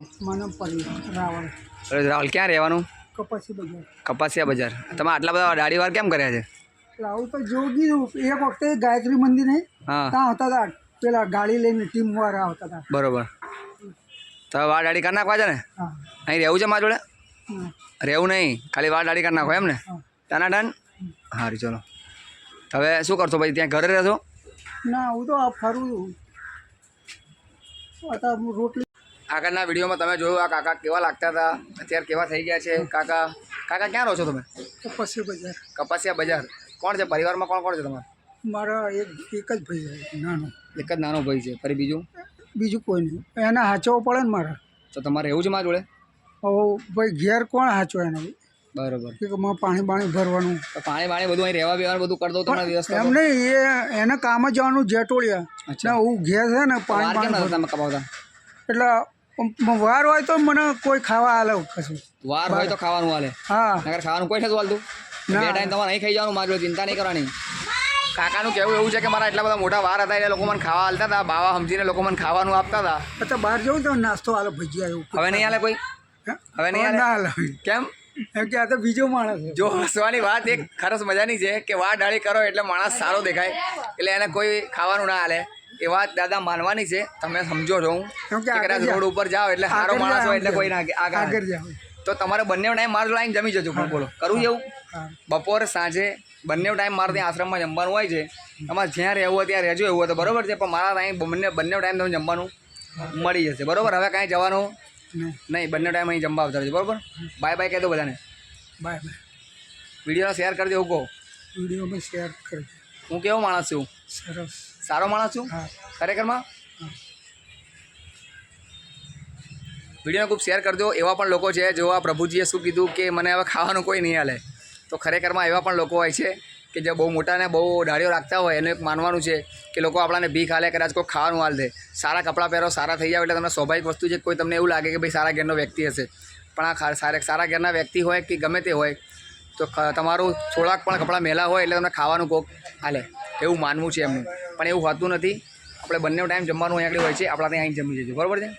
રાવણ. રાહુલ ક્યાં રહેવાનું? કપાસી બજાર. કપાસિયા બજાર. તમે આટલા બધા દાઢીવાર કેમ કર્યા છે? રાહુલ તો જોગી એક વખતે ગાયત્રી મંદિર નહીં ત્યાં આવતા હતા. પેલા ગાડી લઈને ટીમ વાળા આવતા હતા. બરોબર. તો વાળ દાઢી કરી નાખવા છે ને? અહીં રહેવું છે મારા જોડે? રહેવું નહીં. ખાલી વાળ દાઢી કરી નાખો એમ ને. તાના ડન સારું ચલો. હવે શું કરશો પછી? ત્યાં ઘરે રહેશો? ના હું તો ફરું છું. રોટલી આગળના વિડીયોમાં તમે જોયું આ કાકા કેવા લાગતા હતા? અત્યારે કેવા થઈ ગયા છે? કાકા કાકા ક્યાં રહો છો તમે? કપાસિયા બજાર. કપાસિયા બજાર. કોણ છે? પરિવારમાં કોણ કોણ છે તમારે? મારા એક એક જ ભાઈ છે નાનો. એક જ નાનો ભાઈ છે. ફરી બીજું? બીજું કોઈ નહીં. એને હાચવો પડે ને મારા. તો તમારે એવું છે મારા જોડે? ઓ ભાઈ ઘેર કોણ હાચો એને? બરોબર. કે માં પાણી બાણી ભરવાનું. પાણી બાણી બધું અહીં રહેવા બેવાનું બધું કરી દઉં તમારા દિવસ એમ નહીં એ એને કામ જવાનું જેટોળિયા. અચ્છા. હું ઘેર છે ને પાણી બાણી તમે કમાવતા? એટલે વાર હોય તો મને કોઈ ખાવા આલે કશું. વાર હોય તો ખાવાનું હાલે હા. નગર ખાવાનું કોઈ નથી હાલતું બે ટાઈમ તમારે અહીં ખાઈ જવાનું મારું ચિંતા નહીં કરવાની. કાકાનું કહેવું એવું છે કે મારા એટલા બધા મોટા વાર હતા એટલે લોકો મને ખાવા હાલતા હતા બાવા સમજીને લોકો મને ખાવાનું આપતા હતા. અચ્છા બહાર જવું તો નાસ્તો હાલો ભજીયા એવું હવે નહીં હાલે કોઈ? હે? હવે નહીં હાલે? હાલે કેમ? એમ કે આ તો બીજો માણસ જો હસવાની વાત એક ખરસ મજાની છે કે વાર ડાળી કરો એટલે માણસ સારો દેખાય. એટલે એને કોઈ ખાવાનું ના હાલે એ વાત દાદા માનવાની છે. તમે સમજો છો હું. કદાચ રોડ ઉપર જાઓ એટલે સારો માણસ હોય એટલે કોઈ ના જા. આગળ તો તમારે બંને ટાઈમ માર લાઈન જમી જજો. પણ બોલો. કરું એવું? બપોર સાંજે બંને ટાઈમ મારે ત્યાં આશ્રમમાં જમવાનું હોય છે. તમારે જ્યાં રહેવું હોય ત્યાં રહેજો એવું હોય તો બરોબર છે. પણ મારા ત્યાં બંને બંને ટાઈમ તમને જમવાનું મળી જશે. બરોબર? હવે કાંઈ જવાનું નહીં. બંને ટાઈમ અહીં જમવા આવતા રહેજો. બરોબર? બાય બાય કહી દો બધાને. Bye bye. વિડીયોને શેર કરી હું કહો. વિડીયોમાં શેર કરજો. હું કેવો માણસ છું? સરસ. સારો માણસ છું? ખરેખરમાં? વિડીયોને ખૂબ શેર કરજો. એવા પણ લોકો છે જો આ પ્રભુજીએ શું કીધું કે મને હવે ખાવાનું કોઈ નહીં હાલે. તો ખરેખરમાં એવા પણ લોકો હોય છે કે જે બહુ મોટાને બહુ દાઢીઓ રાખતા હોય એનું એક માનવાનું છે કે લોકો આપણાને ભીખ હાલે કદાચ કોઈ ખાવાનું હાલ દે. સારા કપડાં પહેરો સારા થઈ જાવ એટલે તમને સ્વાભાવિક વસ્તુ છે કોઈ તમને એવું લાગે કે ભાઈ સારા ઘેરનો વ્યક્તિ હશે. પણ આ સારા સારા ઘેરના વ્યક્તિ હોય કે ગમે તે હોય તો તમારું થોડાક પણ કપડાં મેલા હોય એટલે તમને ખાવાનું કોક હાલે, એવું માનવું છે એમનું. પણ એવું હોતું નથી. આપણે બંને ટાઈમ જમવાનું અહીંયા આગળ હોય છે, આપણા ત્યાં અહીં જમી જજો બરાબર છે?